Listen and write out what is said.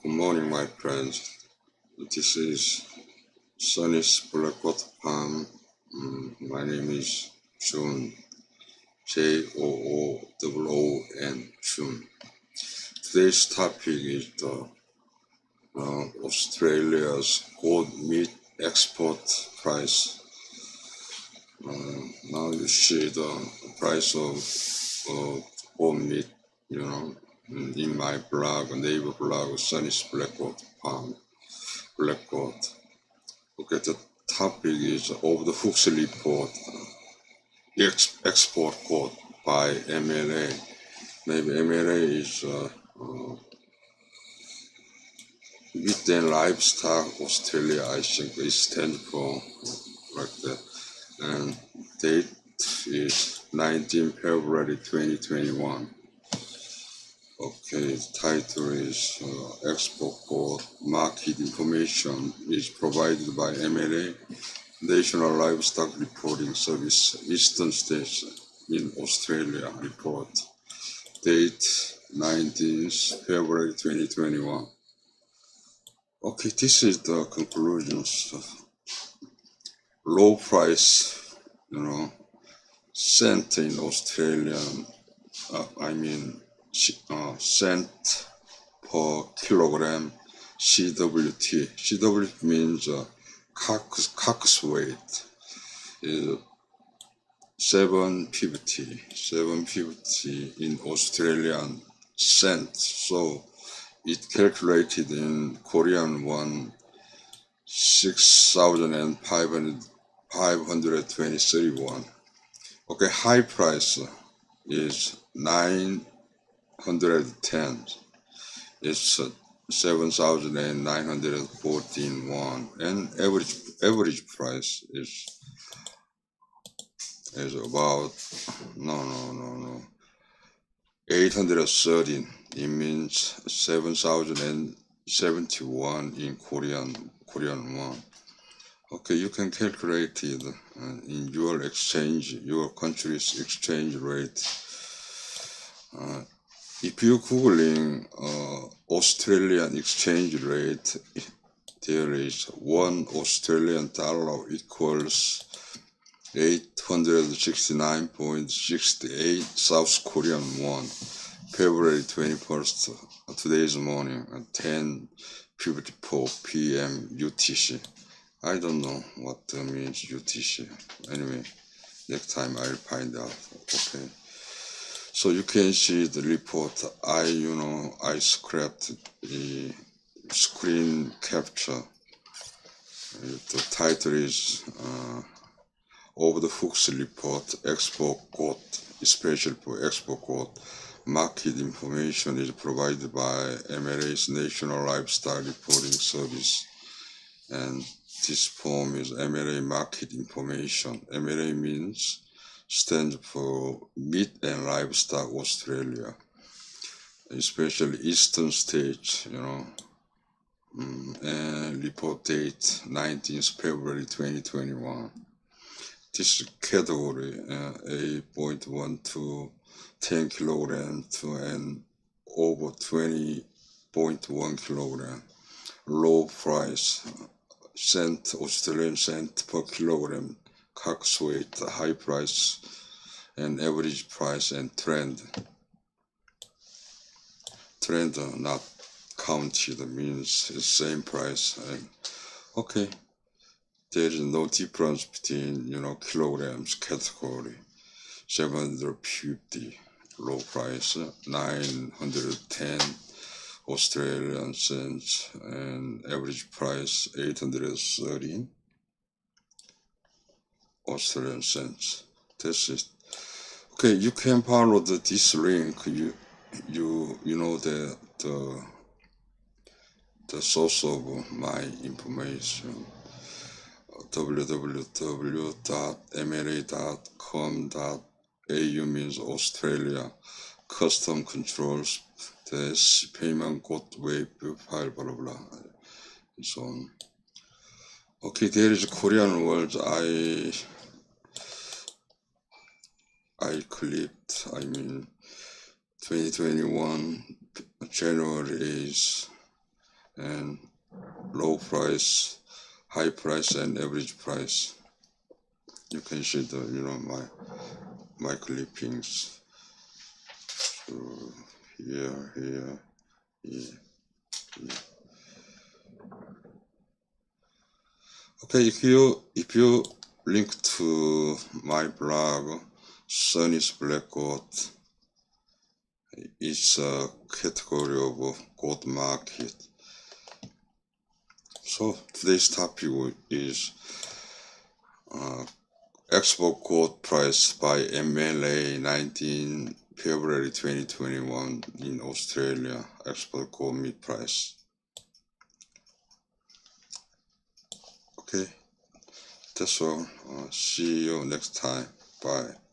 Good morning, my friends. This is Sunny's Blackwater Palm. Mm, my name is June. J O O O O N June. Today's topic is the uh, Australia's gold meat export price. Uh, now you see the price of uh, gold meat, you know, in my blog, neighbor blog, Sunny's Blackwater Palm. Blackwater. Okay, the topic is of the Hooks report, ex- export quote by MLA. Maybe MLA is uh, uh, Meat and Livestock Australia, I think it stands for like that. And date is 19 February 2021. Okay, the title is uh, Export Code Market Information is provided by MLA, National Livestock Reporting Service, Eastern States in Australia report. Date 19th February 2021. Okay, this is the conclusions. Low price, you know, sent in Australia, uh, I mean, ci- uh, cent per kilogram CWT. CWT means uh, carcass, carcass weight is 750, 750 in Australian cent. So it calculated in Korean one 6,500 523 won. Okay, high price is 910. It's uh, 7,914 won. And average average price is is about no no no no 813. It means 7,071 in Korean Korean won. Okay, you can calculate it uh, in your exchange, your country's exchange rate. Uh, if you googling uh, Australian exchange rate, there is one Australian dollar equals 869.68 South Korean won. February 21st, uh, today's morning at 10:54 p.m. UTC. I don't know what means UTC. Anyway, next time I'll find out. Okay. So you can see the report. I, you know, I scrapped the screen capture. The title is uh, Over the Hooks Report Export Code, especially for export code. Market information is provided by MLA's National Livestock Reporting Service. And this form is MLA Market Information. MLA means stands for Meat and Livestock Australia, especially Eastern states, you know. Mm, and report date 19th February 2021. This category uh, 8.1 to 10 kilogram to and over 20.1 kilogram. Low price, cent Australian cent per kilogram carcass weight, high price and average price and trend. Trend not counted means the same price. And, okay, there is no difference between you know kilograms category. 750 low price, 910 Australian cents, and average price 813 Australian cents. That's it. Okay, you can follow the, this link. You you you know the the the source of my information. www.mla.com.au means Australia custom controls this payment wave file blah blah blah and so on. Okay, there is Korean words I I clicked. I mean, 2021 January is and low price, high price, and average price. You can see the you know my my clippings. So here, here, here, here. Okay, if you if you link to my blog, Sunny's Black Goat, it's a category of goat market. So today's topic is uh, export gold price by MLA 19 February 2021 in Australia. Export gold meat price. Okay, that's all. Uh, see you next time. Bye.